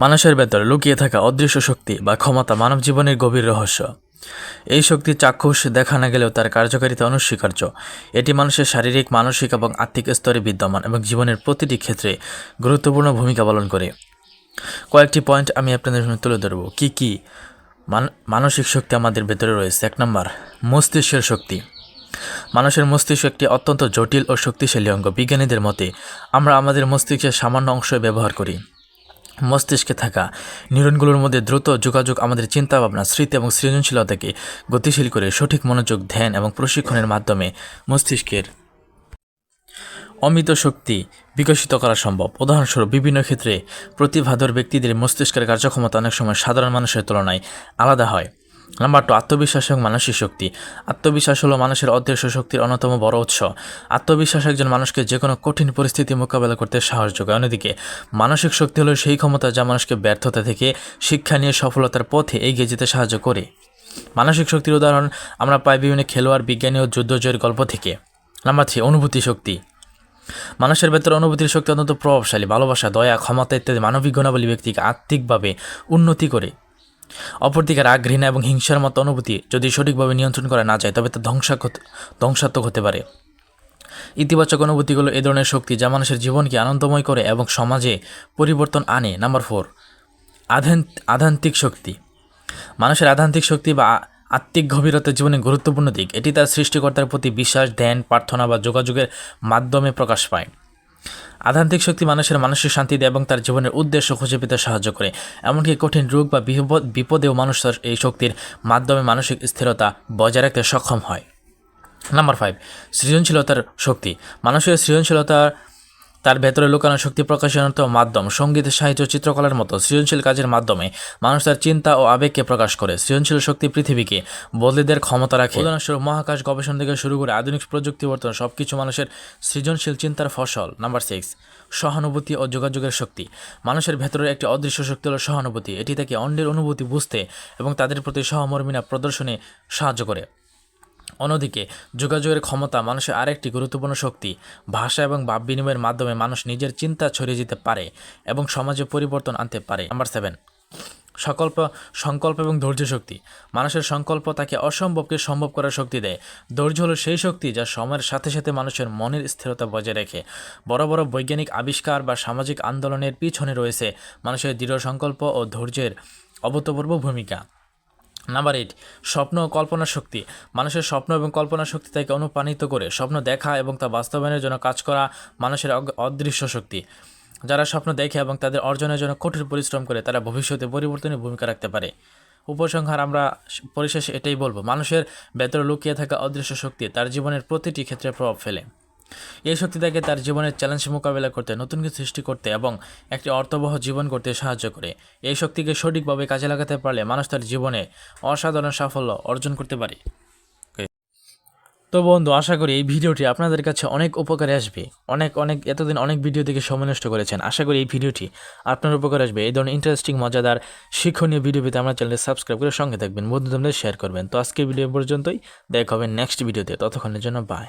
মানুষের ভেতরে লুকিয়ে থাকা অদৃশ্য শক্তি বা ক্ষমতা মানব জীবনের গভীর রহস্য। এই শক্তি চাক্ষুষ দেখা না গেলেও তার কার্যকারিতা অনস্বীকার্য। এটি মানুষের শারীরিক, মানসিক এবং আর্থিক স্তরে বিদ্যমান এবং জীবনের প্রতিটি ক্ষেত্রে গুরুত্বপূর্ণ ভূমিকা পালন করে। কয়েকটি পয়েন্ট আমি আপনাদের সামনে তুলে ধরব। কী কী? মান- মানসিক শক্তি আমাদের ভেতরে রয়েছে। এক নম্বর, মস্তিষ্কের শক্তি। মানুষের মস্তিষ্ক একটি অত্যন্ত জটিল ও শক্তিশালী অঙ্গ। বিজ্ঞানীদের মতে, আমরা আমাদের মস্তিষ্কের সামান্য অংশ ব্যবহার করি। মস্তিষ্কে থাকা নিউরনগুলোর মধ্যে দ্রুত যোগাযোগ আমাদের চিন্তা ভাবনা স্মৃতি এবং সৃজনশীলতাকে গতিশীল করে সঠিক মনোযোগ, ধ্যান এবং প্রশিক্ষণের মাধ্যমে মস্তিষ্কের অমিত শক্তি বিকশিত করা সম্ভব। উদাহরণস্বরূপ, বিভিন্ন ক্ষেত্রে প্রতিভাধর ব্যক্তিদের মস্তিষ্কের কার্যক্ষমতা অনেক সময় সাধারণ মানুষের তুলনায় আলাদা হয়। নাম্বার টু আত্মবিশ্বাস এবং মানসিক শক্তি। আত্মবিশ্বাস হলো মানুষের অদৃশ্য শক্তির অন্যতম বড় উৎস। আত্মবিশ্বাস একজন মানুষকে যে কোনো কঠিন পরিস্থিতি মোকাবেলা করতে সাহস যোগায় অন্যদিকে, মানসিক শক্তি হলো সেই ক্ষমতা যা মানুষকে ব্যর্থতা থেকে শিক্ষা নিয়ে সফলতার পথে এগিয়ে যেতে সাহায্য করে। মানসিক শক্তির উদাহরণ আমরা পাই বিভিন্ন খেলোয়াড়, বিজ্ঞানী ও যুদ্ধ জয়ের গল্প থেকে। নাম্বার থ্রি অনুভূতি শক্তি। মানুষের ভেতরে অনুভূতির শক্তি অত্যন্ত প্রভাবশালী। ভালোবাসা, দয়া, ক্ষমতা ইত্যাদি মানবিক গুণাবলী ব্যক্তিকে আত্মিকভাবে উন্নতি করে। অপরদিকে রাগ, ঘৃণা এবং হিংসার মতো অনুভূতি যদি সঠিকভাবে নিয়ন্ত্রণ করা না যায়, তবে তা ধ্বংসাক ধ্বংসাত্মক হতে পারে। ইতিবাচক অনুভূতিগুলো এ ধরনের শক্তি যা মানুষের জীবনকে আনন্দময় করে এবং সমাজে পরিবর্তন আনে। নাম্বার ফোর আধান আধ্যাত্মিক শক্তি। মানুষের আধ্যাত্মিক শক্তি বা আত্মিক গভীরতা জীবনে গুরুত্বপূর্ণ দিক। এটি তার সৃষ্টিকর্তার প্রতি বিশ্বাস, ধ্যান, প্রার্থনা বা যোগাযোগের মাধ্যমে প্রকাশ পায়। আধ্যাত্মিক শক্তি মানুষের মানসিক শান্তি দেয় এবং তার জীবনের উদ্দেশ্য খুঁজে পেতে সাহায্য করে। এমনকি কঠিন রোগ বা বিপদ বিপদেও মানুষ এই শক্তির মাধ্যমে মানসিক স্থিরতা বজায় রাখতে সক্ষম হয়। নাম্বার ফাইভ সৃজনশীলতার শক্তি। মানুষের সৃজনশীলতা তার ভেতরে লুকানো শক্তি প্রকাশের অন্যতম মাধ্যম, সংগীত, সাহিত্য, চিত্রকলার মতো সৃজনশীল কাজের মাধ্যমে মানুষ তার চিন্তা ও আবেগকে প্রকাশ করে। সৃজনশীল শক্তি পৃথিবীকে বদলে দেওয়ার ক্ষমতা রাখে। উদাহরণস্বরূপ মহাকাশ গবেষণা থেকে শুরু করে আধুনিক প্রযুক্তি বর্তমান সব কিছু মানুষের সৃজনশীল চিন্তার ফসল। নাম্বার সিক্স সহানুভূতি ও যোগাযোগের শক্তি। মানুষের ভেতরের একটি অদৃশ্য শক্তি হল সহানুভূতি। এটি তাকে অন্যের অনুভূতি বুঝতে এবং তাদের প্রতি সহমর্মিনা প্রদর্শনে সাহায্য করে। অন্যদিকে, যোগাযোগের ক্ষমতা মানুষের আরেকটি গুরুত্বপূর্ণ শক্তি। ভাষা এবং ভাব বিনিময়ের মাধ্যমে মানুষ নিজের চিন্তা ছড়িয়ে যেতে পারে এবং সমাজে পরিবর্তন আনতে পারে। নাম্বার সেভেন, সকল্প, সংকল্প এবং ধৈর্য শক্তি। মানুষের সংকল্প তাকে অসম্ভবকে সম্ভব করার শক্তি দেয়। ধৈর্য হলো সেই শক্তি যা সময়ের সাথে সাথে মানুষের মনের স্থিরতা বজায় রাখে। বড় বড় বৈজ্ঞানিক আবিষ্কার বা সামাজিক আন্দোলনের পিছনে রয়েছে মানুষের দৃঢ় সংকল্প ও ধৈর্যের অভূতপূর্ব ভূমিকা। নাম্বার এইট স্বপ্ন ও কল্পনা শক্তি। মানুষের স্বপ্ন এবং কল্পনা শক্তি তাকে অনুপ্রাণিত করে। স্বপ্ন দেখা এবং তা বাস্তবায়নের জন্য কাজ করা মানুষের অদৃশ্য শক্তি। যারা স্বপ্ন দেখে এবং তাদের অর্জনের জন্য কঠোর পরিশ্রম করে, তারা ভবিষ্যতে পরিবর্তনের ভূমিকা রাখতে পারে। উপসংহার আমরা পরিশেষে এটাই বলব। মানুষের ভেতরে লুকিয়ে থাকা অদৃশ্য শক্তি তার জীবনের প্রতিটি ক্ষেত্রে প্রভাব ফেলে। এই শক্তি তাকে তার জীবনের চ্যালেঞ্জ মোকাবেলা করতে, নতুন কিছু সৃষ্টি করতে এবং একটি অর্থবহ জীবন করতে সাহায্য করে। এই শক্তিকে সঠিকভাবে কাজে লাগাতে পারলে মানুষ তার জীবনে অসাধারণ সাফল্য অর্জন করতে পারে। তো বন্ধু, আশা করি এই ভিডিওটি আপনাদের কাছে অনেক উপকারে আসবে। অনেক অনেক, এতদিন অনেক ভিডিও থেকে সময় নষ্ট করেছেন। আশা করি এই ভিডিওটি আপনার উপকারে আসবে। এই ধরনের ইন্টারেস্টিং মজাদার, শিক্ষণীয় ভিডিও পেতে আমার চ্যানেলে সাবস্ক্রাইব করে সঙ্গে থাকবেন। বন্ধুদের শেয়ার করবেন। তো আজকে ভিডিও পর্যন্তই। দেখা হবে নেক্সট ভিডিওতে ততক্ষণের জন্য বাই